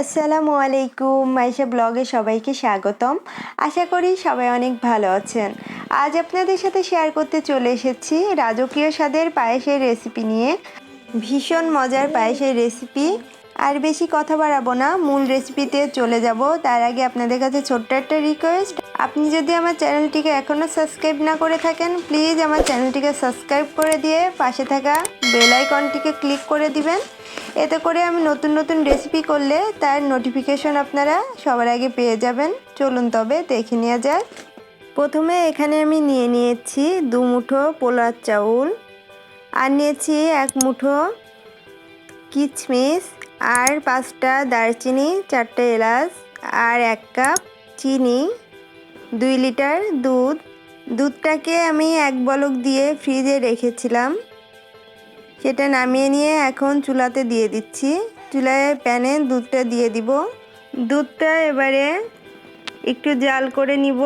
আসসালামু আলাইকুম, মাইশা ব্লগে সবাইকে স্বাগতম। আশা করি সবাই অনেক ভালো আছেন। আজ আপনাদের সাথে শেয়ার করতে চলে এসেছি রাজকীয় স্বাদের পায়েসের রেসিপি নিয়ে। ভীষণ মজার পায়েসের রেসিপি। আর বেশি কথা বাড়াবো না, মূল রেসিপিতে চলে যাব। তার আগে আপনাদের কাছে ছোট্ট একটা রিকোয়েস্ট আপনি যদি আমার চ্যানেলটিকে এখনও সাবস্ক্রাইব না করে থাকেন, প্লিজ আমার চ্যানেলটিকে সাবস্ক্রাইব করে দিয়ে পাশে থাকা বেল আইকনটিকে ক্লিক করে দিবেন। এতে করে আমি নতুন নতুন রেসিপি করলে তার নোটিফিকেশন আপনারা সবার আগে পেয়ে যাবেন। চলুন তবে দেখে নেওয়া যাক। প্রথমে এখানে আমি নিয়ে নিয়েছি দু মুঠো পোলার চাউল আর নিয়েছি এক মুঠো কিচমিচ আর পাঁচটা দারচিনি, চারটে এলাচ আর এক কাপ চিনি। দুই লিটার দুধ। দুধটাকে আমি এক বলক দিয়ে ফ্রিজে রেখেছিলাম। সেটা নামিয়ে নিয়ে এখন চুলাতে দিয়ে দিচ্ছি। চুলায় প্যানে দুধটা দিয়ে দিব। দুধটা এবারে একটু জাল করে নিব।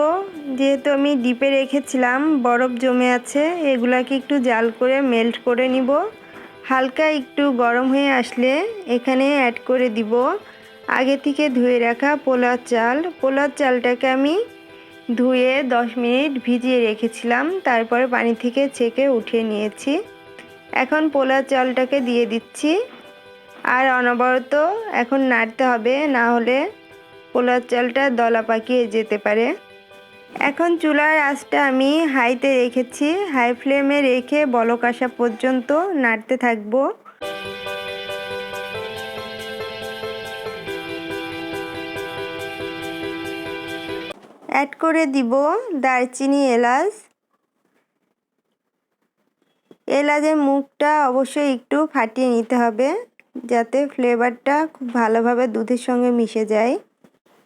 যেহেতু আমি ডিপে রেখেছিলাম, বরফ জমে আছে, এগুলাকে একটু জাল করে মেল্ট করে নিব। হালকা একটু গরম হয়ে আসলে এখানে অ্যাড করে দিব। আগে থেকে ধুয়ে রাখা পোলার চাল। পোলার চালটাকে আমি ধুয়ে দশ মিনিট ভিজিয়ে রেখেছিলাম, তারপরে পানি থেকে ছেঁকে উঠিয়ে নিয়েছি। এখন পোলার চালটাকে দিয়ে দিচ্ছি। আর অনবরত এখন নাড়তে হবে, না হলে পোলার চালটা দলা পাকিয়ে যেতে পারে। এখন চুলার আঁচটা আমি হাইতে রেখেছি, হাই ফ্লেমে রেখে বলক আসা পর্যন্ত নাড়তে থাকব। অ্যাড করে দিব দারচিনি এলাচ। এলাচের মুখটা অবশ্যই একটু ফাটিয়ে নিতে হবে যাতে ফ্লেভারটা খুব ভালোভাবে দুধের সঙ্গে মিশে যায়।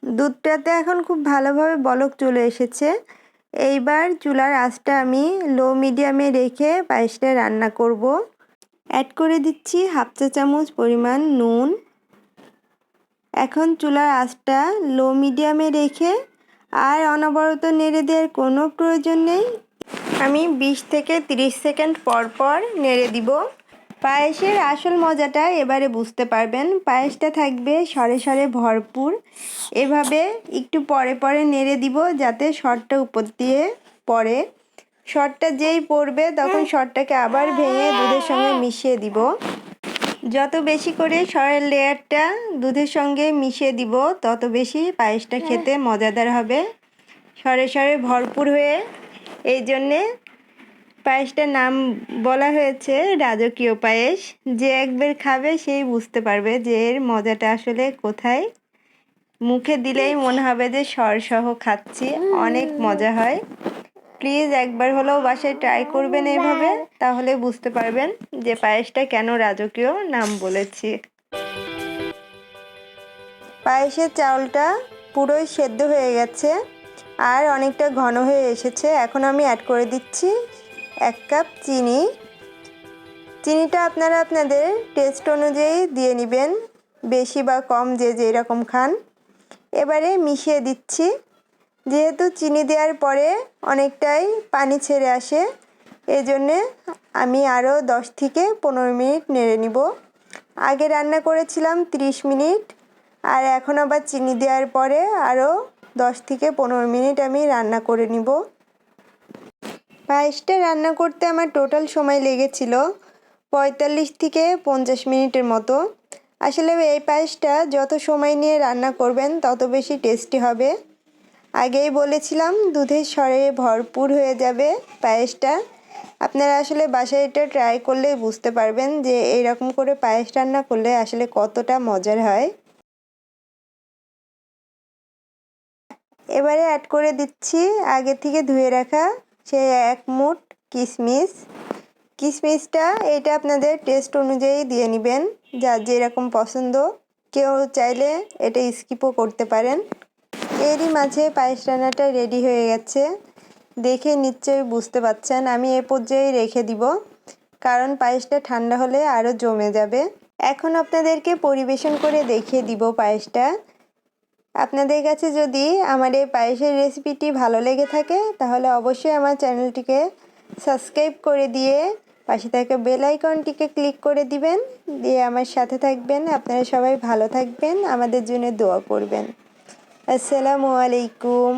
দুধটাতে এখন খুব ভালোভাবে বলক চলে এসেছে। এইবার চুলার আঁচটা আমি লো মিডিয়ামে রেখে পায়েসটা রান্না করব। অ্যাড করে দিচ্ছি হাফ চা চামচ পরিমাণ নুন। এখন চুলার আঁচটা লো মিডিয়ামে রেখে আর অনবরত নেড়ে দেওয়ার কোনো প্রয়োজন নেই। আমি 20 থেকে 30 সেকেন্ড পর পর নেড়ে দিব। পায়েসের আসল মজাটা এবারে বুঝতে পারবেন। পায়েসটা থাকবে সরে সরে ভরপুর। এভাবে একটু পরে পরে নেড়ে দিব যাতে শরটা উপর দিয়ে পড়ে। শরটা যেই পড়বে তখন শরটাকে আবার ভেঙে দুধের সঙ্গে মিশিয়ে দিব। যত বেশি করে সরের লেয়ারটা দুধের সঙ্গে মিশিয়ে দিব তত বেশি পায়েসটা খেতে মজাদার হবে। সরে সরে ভরপুর হয়ে এই জন্যে পায়েসটার নাম বলা হয়েছে রাজকীয় পায়েস। যে একবার খাবে সেই বুঝতে পারবে যে এর মজাটা আসলে কোথায়। মুখে দিলেই মনে হবে যে সরসহ খাচ্ছি অনেক মজা হয়। প্লিজ একবার হলেও বাসায় ট্রাই করবেন এইভাবে তাহলে বুঝতে পারবেন যে পায়েসটা কেন রাজকীয় নাম বলেছি। পায়েসের চাউলটা পুরোই সেদ্ধ হয়ে গেছে আর অনেকটা ঘন হয়ে এসেছে। এখন আমি অ্যাড করে দিচ্ছি এক কাপ চিনি। চিনিটা আপনারা আপনাদের টেস্ট অনুযায়ী দিয়ে নেবেন, বেশি বা কম যে যেরকম খান। এবারে মিশিয়ে দিচ্ছি। যেহেতু চিনি দেওয়ার পরে অনেকটাই পানি ছেড়ে আসে এই জন্যে আমি আরও দশ থেকে পনেরো মিনিট নেড়ে নিব। আগে রান্না করেছিলাম 30 মিনিট, আর এখন আবার চিনি দেওয়ার পরে আরও দশ থেকে পনেরো মিনিট আমি রান্না করে নিব। পায়েসটা রান্না করতে আমার টোটাল সময় লেগেছিল পঁয়তাল্লিশ থেকে পঞ্চাশ মিনিটের মতো। আসলে এই পায়েসটা যত সময় নিয়ে রান্না করবেন তত বেশি টেস্টি হবে। আগেই বলেছিলাম, দুধের স্বরে ভরপুর হয়ে যাবে পায়েসটা। আপনারা আসলে বাসায় এটা ট্রাই করলেই বুঝতে পারবেন যে এইরকম করে পায়েস রান্না করলে আসলে কতটা মজার হয়। এবারে অ্যাড করে দিচ্ছি আগে থেকে ধুয়ে রাখা সে এক মুঠ কিশমিশ কিশমিশটা এটা আপনাদের টেস্ট অনুযায়ী দিয়ে নেবেন, যার যেরকম পছন্দ। কেউ চাইলে এটা স্কিপও করতে পারেন। এরই মাঝে পায়েস রান্নাটা রেডি হয়ে গেছে। দেখে নিশ্চয়ই বুঝতে পাচ্ছেন আমি এ পর্যায়ে রেখে দিব। কারণ পায়েসটা ঠান্ডা হলে আরও জমে যাবে। এখন আপনাদেরকে পরিবেশন করে দেখিয়ে দিব পায়েসটা। আপনাদের কাছে যদি আমার এই পায়েসের রেসিপিটি ভালো লেগে থাকে, তাহলে অবশ্যই আমার চ্যানেলটিকে সাবস্ক্রাইব করে দিয়ে পাশে থাকা বেল আইকনটিকে ক্লিক করে দিবেন। দিয়ে আমার সাথে থাকবেন। আপনারা সবাই ভালো থাকবেন। আমাদের জন্য দোয়া করবেন। আসসালামু আলাইকুম